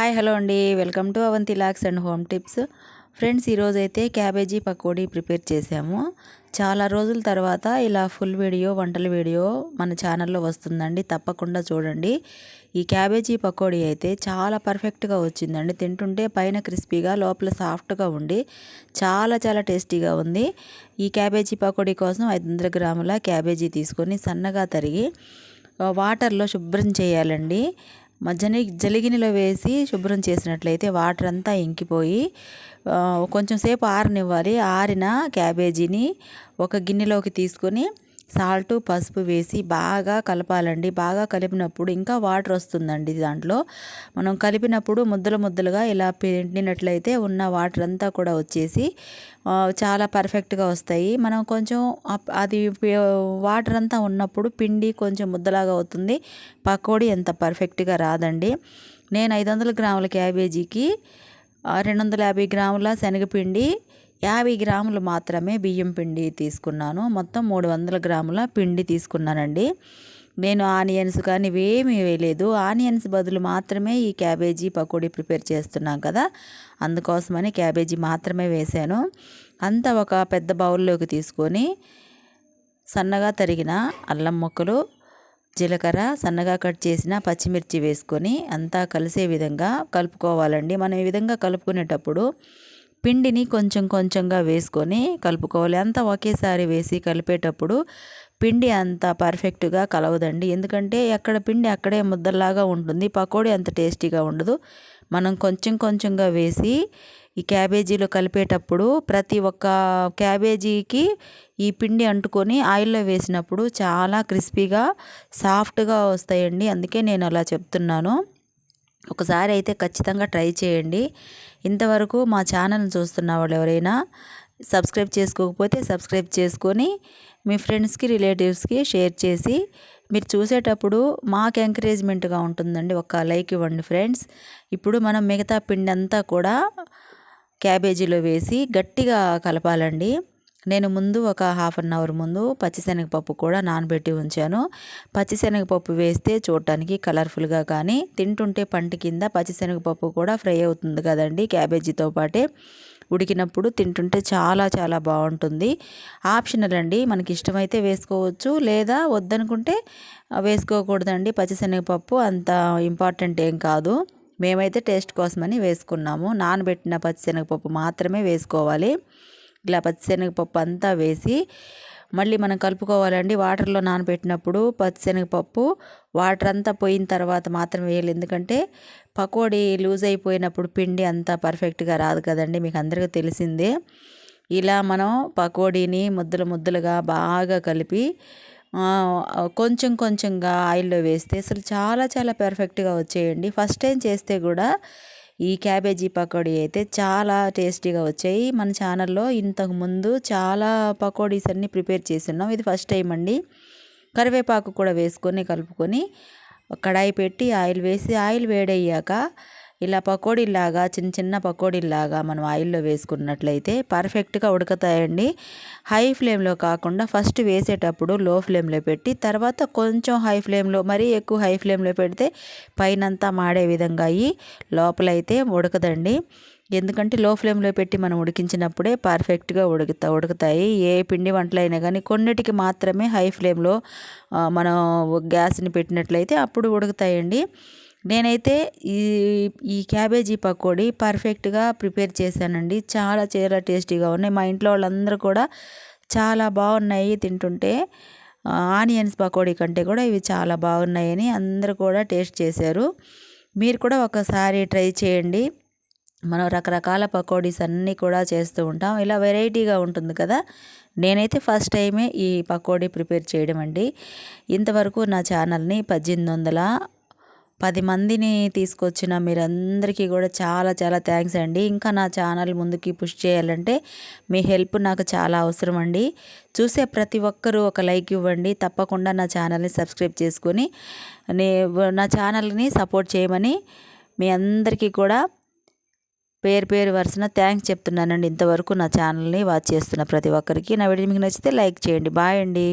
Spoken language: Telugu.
హాయ్ హలో అండి. Welcome to Avanthi locks and home tips. Friends ఈరోజు అయితే క్యాబేజీ పకోడీ ప్రిపేర్ చేసాము. చాలా రోజుల తర్వాత ఇలా ఫుల్ వీడియో వంటల వీడియో మన ఛానల్లో వస్తుందండి. తప్పకుండా చూడండి. ఈ క్యాబేజీ పకోడీ అయితే చాలా పర్ఫెక్ట్గా వచ్చిందండి. తింటుంటే పైన క్రిస్పీగా లోపల సాఫ్ట్గా ఉండి చాలా చాలా టేస్టీగా ఉంది. ఈ క్యాబేజీ పకోడీ కోసం ఐదు వందల గ్రాముల క్యాబేజీ తీసుకొని సన్నగా తరిగి వాటర్లో శుభ్రం చేయాలండి. మధ్యని జలిగినిలో వేసి శుభ్రం చేసినట్లయితే వాటర్ అంతా ఇంకిపోయి కొంచెం సేపు ఆరనివ్వాలి. ఆరిన క్యాబేజీని ఒక గిన్నెలోకి తీసుకొని సాల్ట్ పసుపు వేసి బాగా కలపాలండి. బాగా కలిపినప్పుడు ఇంకా వాటర్ వస్తుందండి దాంట్లో. మనం కలిపినప్పుడు ముద్దలు ముద్దలుగా ఇలా పిండినట్లయితే ఉన్న వాటర్ అంతా కూడా వచ్చేసి చాలా పర్ఫెక్ట్గా వస్తాయి. మనం కొంచెం అది వాటర్ అంతా ఉన్నప్పుడు పిండి కొంచెం ముద్దలాగా అవుతుంది. పకోడీ ఎంత పర్ఫెక్ట్గా రాదండి. నేను ఐదు వందల గ్రాముల క్యాబేజీకి రెండు వందల యాభై గ్రాముల శనగపిండి యాభై గ్రాములు మాత్రమే బియ్యం పిండి తీసుకున్నాను. మొత్తం మూడు వందల గ్రాముల పిండి తీసుకున్నానండి. నేను ఆనియన్స్ కానీ ఇవేమీ వేయలేదు. ఆనియన్స్ బదులు మాత్రమే ఈ క్యాబేజీ పకోడీ ప్రిపేర్ చేస్తున్నాం కదా అందుకోసమని క్యాబేజీ మాత్రమే వేశాను అంతా ఒక పెద్ద బౌల్లోకి తీసుకొని సన్నగా తరిగిన అల్లం ముక్కలు జీలకర్ర సన్నగా కట్ చేసిన పచ్చిమిర్చి వేసుకొని అంతా కలిసే విధంగా కలుపుకోవాలండి. మనం ఈ విధంగా కలుపుకునేటప్పుడు పిండిని కొంచెం కొంచెంగా వేసుకొని కలుపుకోవాలి. అంతా ఒకేసారి వేసి కలిపేటప్పుడు పిండి అంత పర్ఫెక్ట్గా కలవదండి. ఎందుకంటే ఎక్కడ పిండి అక్కడే ముద్దలాగా ఉంటుంది. పకోడీ అంత టేస్టీగా ఉండదు. మనం కొంచెం కొంచెంగా వేసి ఈ క్యాబేజీలో కలిపేటప్పుడు ప్రతి ఒక్క క్యాబేజీకి ఈ పిండి అంటుకొని ఆయిల్లో వేసినప్పుడు చాలా క్రిస్పీగా సాఫ్ట్గా వస్తాయండి. అందుకే నేను అలా చెప్తున్నాను. ఒకసారి అయితే ఖచ్చితంగా ట్రై చేయండి. ఇంతవరకు మా ఛానల్ని చూస్తున్న వాళ్ళు ఎవరైనా సబ్స్క్రైబ్ చేసుకోకపోతే సబ్స్క్రైబ్ చేసుకొని మీ ఫ్రెండ్స్కి రిలేటివ్స్కి షేర్ చేసి మీరు చూసేటప్పుడు మాకు ఎంకరేజ్మెంట్గా ఉంటుందండి. ఒక లైక్ ఇవ్వండి ఫ్రెండ్స్. ఇప్పుడు మనం మిగతా పిండి అంతా కూడా క్యాబేజీలో వేసి గట్టిగా కలపాలండి. నేను ముందు ఒక హాఫ్ అన్ అవర్ ముందు పచ్చిశనగపప్పు కూడా నానబెట్టి ఉంచాను. పచ్చిశనగపప్పు వేస్తే చూడటానికి కలర్ఫుల్గా కానీ తింటుంటే పంట కింద పచ్చిశనగపప్పు కూడా ఫ్రై అవుతుంది కదండి క్యాబేజీతో పాటే. ఉడికినప్పుడు తింటుంటే చాలా చాలా బాగుంటుంది. ఆప్షనల్ అండి మనకి ఇష్టమైతే వేసుకోవచ్చు లేదా వద్దనుకుంటే వేసుకోకూడదండి. పచ్చిశనగపప్పు అంత ఇంపార్టెంట్ ఏం కాదు. మేమైతే టేస్ట్ కోసమని వేసుకున్నాము. నానబెట్టిన పచ్చిశనగపప్పు మాత్రమే వేసుకోవాలి. ఇలా పచ్చిశనగపప్పు అంతా వేసి మళ్ళీ మనం కలుపుకోవాలండి. వాటర్లో నానబెట్టినప్పుడు పచ్చిశనగపప్పు వాటర్ అంతా పోయిన తర్వాత మాత్రం వేయాలి. ఎందుకంటే పకోడీ లూజ్ అయిపోయినప్పుడు పిండి అంతా పర్ఫెక్ట్గా రాదు కదండి. మీకు అందరికీ తెలిసిందే. ఇలా మనం పకోడీని ముద్దలు ముద్దలుగా బాగా కలిపి కొంచెం కొంచెంగా ఆయిల్లో వేస్తే అసలు చాలా చాలా పర్ఫెక్ట్గా వచ్చేయండి. ఫస్ట్ టైం చేస్తే కూడా ఈ క్యాబేజీ పకోడీ అయితే చాలా టేస్టీగా వచ్చాయి. మన ఛానల్లో ఇంతకు ముందు చాలా పకోడీస్ అన్నీ ప్రిపేర్ చేస్తున్నాం ఇది ఫస్ట్ టైం అండి. కరివేపాకు కూడా వేసుకొని కలుపుకొని కడాయి పెట్టి ఆయిల్ వేసి ఆయిల్ వేడయ్యాక ఇలా పకోడీలాగా చిన్న చిన్న పకోడీలాగా మనం ఆయిల్లో వేసుకున్నట్లయితే పర్ఫెక్ట్గా ఉడుకుతాయండి. హై ఫ్లేమ్లో కాకుండా ఫస్ట్ వేసేటప్పుడు లో ఫ్లేమ్లో పెట్టి తర్వాత కొంచెం హై ఫ్లేమ్లో మరీ ఎక్కువ హై ఫ్లేమ్లో పెడితే పైనంతా మాడే విధంగా అయ్యి లోపలైతే ఉడకదండి. ఎందుకంటే లో ఫ్లేమ్లో పెట్టి మనం ఉడికించినప్పుడే పర్ఫెక్ట్గా ఉడుకుతా ఉడుకుతాయి. ఏ పిండి వంటలైనా కానీ కొన్నిటికి మాత్రమే హై ఫ్లేమ్లో మనం గ్యాస్ని పెట్టినట్లయితే అప్పుడు ఉడుకుతాయండి. నేనైతే ఈ ఈ క్యాబేజీ పకోడీ పర్ఫెక్ట్గా ప్రిపేర్ చేశానండి. చాలా చాలా టేస్టీగా ఉన్నాయి. మా ఇంట్లో వాళ్ళందరూ కూడా చాలా బాగున్నాయి తింటుంటే. ఆనియన్స్ పకోడీ కంటే కూడా ఇవి చాలా బాగున్నాయని అందరూ కూడా టేస్ట్ చేశారు. మీరు కూడా ఒకసారి ట్రై చేయండి. మనం రకరకాల పకోడీస్ అన్నీ కూడా చేస్తూ ఉంటాం. ఇలా వెరైటీగా ఉంటుంది కదా. నేనైతే ఫస్ట్ టైమే ఈ పకోడీ ప్రిపేర్ చేయడం అండి. ఇంతవరకు నా ఛానల్ని పద్దెనిమిది వందల పది మందిని తీసుకొచ్చిన మీరందరికీ కూడా చాలా చాలా థ్యాంక్స్ అండి. ఇంకా నా ఛానల్ ముందుకి పుష్ చేయాలంటే మీ హెల్ప్ నాకు చాలా అవసరం అండి. చూసే ప్రతి ఒక్కరూ ఒక లైక్ ఇవ్వండి. తప్పకుండా నా ఛానల్ని సబ్స్క్రైబ్ చేసుకొని నా ఛానల్ని సపోర్ట్ చేయమని మీ అందరికీ కూడా పేరు పేరు వరుసన థ్యాంక్స్ చెప్తున్నానండి. ఇంతవరకు నా ఛానల్ని వాచ్ చేస్తున్న ప్రతి ఒక్కరికి. నా వీడియో మీకు నచ్చితే లైక్ చేయండి. బాయ్ అండి.